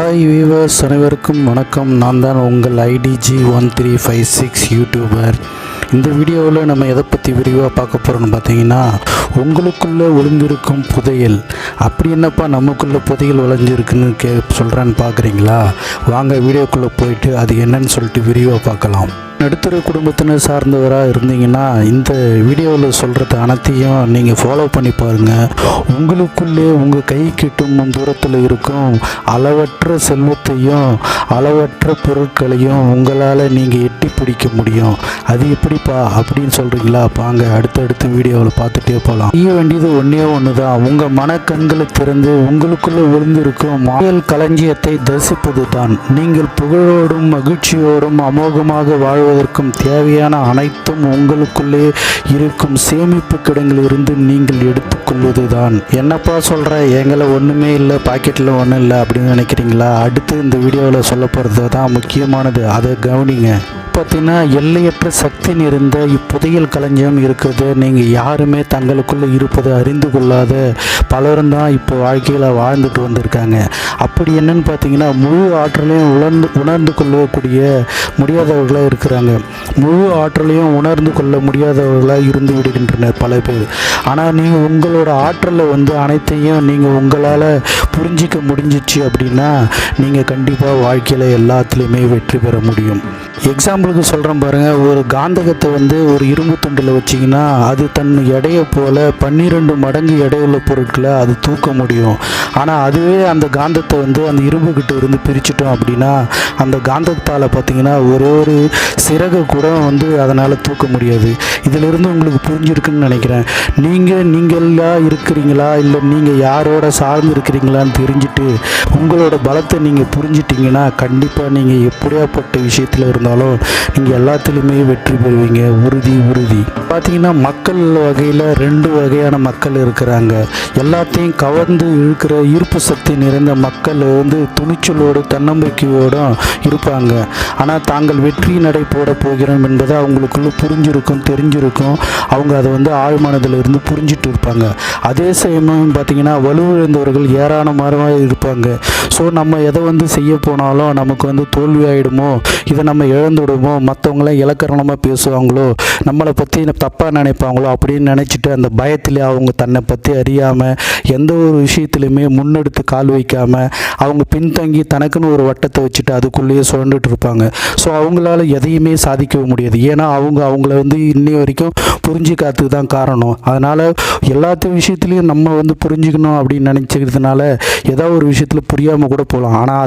Hi viewers அனைவருக்கும் வணக்கம். நான் தான் உங்கள் IDG one three five six YouTuber இந்த வீடியோவில் நம்ம எதை பற்றி விரிவாக பார்க்க போகிறோம்னு பார்த்தீங்கன்னா உங்களுக்குள்ளே ஒளிந்திருக்கும் புதையல். அப்படி என்னப்பா நமக்குள்ளே புதையல் ஒளிஞ்சிருக்குன்னு கே சொல்கிறான்னு பார்க்குறீங்களா? வாங்க வீடியோக்குள்ளே போயிட்டு அது என்னன்னு சொல்லிட்டு விரிவாக பார்க்கலாம். நடுத்தர குடும்பத்தினர் சார்ந்தவராக இருந்தீங்கன்னா இந்த வீடியோவில் சொல்கிறது அனைத்தையும் நீங்கள் ஃபாலோ பண்ணி பாருங்கள் உங்களுக்குள்ளே உங்கள் கை கிட்டும் தூரத்தில் இருக்கும் அளவற்ற செல்வத்தையும் அளவற்ற பொருட்களையும் உங்களால் நீங்கள் எட்டி பிடிக்க முடியும். அது எப்படிப்பா அப்படின்னு சொல்கிறீங்களா வாங்க அடுத்தடுத்த வீடியோவில் பார்த்துட்டே போகலாம் செய்ய வேண்டியது ஒன்றே ஒன்று தான் உங்கள் மனக்கண்களை திறந்து உங்களுக்குள்ளே விழுந்திருக்கும் மாயல் களஞ்சியத்தை தரிசிப்பது தான் நீங்கள் புகழோடும் மகிழ்ச்சியோடும் அமோகமாக வாழ்வதற்கும் தேவையான அனைத்தும் உங்களுக்குள்ளே இருக்கும் சேமிப்பு கிடங்கிலிருந்து நீங்கள் எடுத்துக்கொள்வது தான் என்னப்பா சொல்கிற எங்களை ஒன்றுமே இல்லை பாக்கெட்டில் ஒன்றும் இல்லை அப்படின்னு நினைக்கிறீங்களா? அடுத்து இந்த வீடியோவில் சொல்ல போகிறது தான் முக்கியமானது. அதை கவனிங்க. பார்த்தீங்கன்னா எல்லையற்ற சக்தி நிறைந்த இப்புதையல் களஞ்சியம் இருக்குது நீங்கள் யாருமே தங்களுக்குள்ளே இருப்பதை அறிந்து கொள்ளாத பலரும் தான் இப்போ வாழ்க்கையில் வாழ்ந்துட்டு வந்திருக்காங்க. அப்படி என்னன்னு பார்த்தீங்கன்னா முழு ஆற்றலையும் உணர்ந்து உணர்ந்து கொள்ளக்கூடிய முடியாதவர்களாக இருக்கிறாங்க. முழு ஆற்றலையும் உணர்ந்து கொள்ள முடியாதவர்களாக இருந்து விடுகின்றனர் பல பேர். ஆனால் நீங்கள் உங்களோட ஆற்றலை வந்து அனைத்தையும் நீங்கள் உங்களால் புரிஞ்சிக்க முடிஞ்சிச்சு அப்படின்னா நீங்கள் கண்டிப்பாக வாழ்க்கையில் எல்லாத்துலேயுமே வெற்றி பெற முடியும். எக்ஸாம்பிளுக்கு சொல்கிறேன் பாருங்கள் ஒரு காந்தகத்தை வந்து ஒரு இரும்பு துண்டில் வச்சிங்கன்னா அது தன் எடையை போல் பன்னிரெண்டு மடங்கு எடையுள்ள பொருட்களை அது தூக்க முடியும். ஆனால் அதுவே அந்த காந்தத்தை வந்து அந்த இரும்புக்கிட்ட இருந்து பிரிச்சிட்டோம் அப்படின்னா அந்த காந்தத்தால் பார்த்தீங்கன்னா ஒரே ஒரு சிறகை கூட வந்து அதனால் தூக்க முடியாது. இதிலிருந்து உங்களுக்கு புரிஞ்சிருக்குன்னு நினைக்கிறேன். நீங்கள் நீங்களா இருக்கிறீங்களா? இல்லை நீங்கள் யாரோட சார்ந்து இருக்கிறீங்களான்னு தெரிஞ்சுட்டு உங்களோட பலத்தை நீங்கள் புரிஞ்சிட்டிங்கன்னா கண்டிப்பாக நீங்கள் எப்படியாப்பட்ட விஷயத்தில் இருந்தாலும் நீங்கள் எல்லாத்துலேயுமே வெற்றி பெறுவீங்க. உறுதி உறுதி. பார்த்தீங்கன்னா மக்கள் வகையில் ரெண்டு வகையான மக்கள் இருக்கிறாங்க. எல்லாத்தையும் கவர்ந்து இழுக்கிற ஈர்ப்பு சக்தி நிறைந்த மக்கள் வந்து துணிச்சலோடு தன்னம்பிக்கையோடும் இருப்பாங்க. ஆனால் தாங்கள் வெற்றி நடை போட போகிறோம் என்பதை அவங்களுக்குள்ள புரிஞ்சிருக்கும் தெரிஞ்சிருக்கும். அவங்க அதை வந்து ஆழ்மானதில் இருந்து புரிஞ்சிட்டு இருப்பாங்க. அதே சமயம் பார்த்தீங்கன்னா வலுவிழந்தவர்கள் ஏராளமாக இருப்பாங்க. ஸோ நம்ம எதை வந்து செய்ய போனாலும் நமக்கு வந்து தோல்வி ஆகிடுமோ இதை நம்ம இழந்துடுமோ மற்றவங்களாம் இலக்கரணமாக பேசுவாங்களோ? நம்மளை பற்றி தப்பாக நினைப்பாங்களோ? அப்படின்னு நினச்சிட்டு அந்த பயத்திலே அவங்க தன்னை பற்றி அறியாமல் எந்த ஒரு விஷயத்துலையுமே முன்னெடுத்து கால் வைக்காமல் அவங்க பின்தங்கி தனக்குன்னு ஒரு வட்டத்தை வச்சுட்டு அதுக்குள்ளேயே சுழண்டுட்டு இருப்பாங்க. ஸோ அவங்களால எதையுமே சாதிக்க முடியாது. ஏன்னா அவங்க அவங்கள வந்து இன்னி வரைக்கும் புரிஞ்சுக்காத்துக்கு தான் காரணம். அதனால் எல்லாத்த விஷயத்துலையும் நம்ம வந்து புரிஞ்சுக்கணும் அப்படின்னு நினச்சிக்கிறதுனால ஏதோ ஒரு விஷயத்தில் புரியாமல் கூட போகலாம். ஆனால்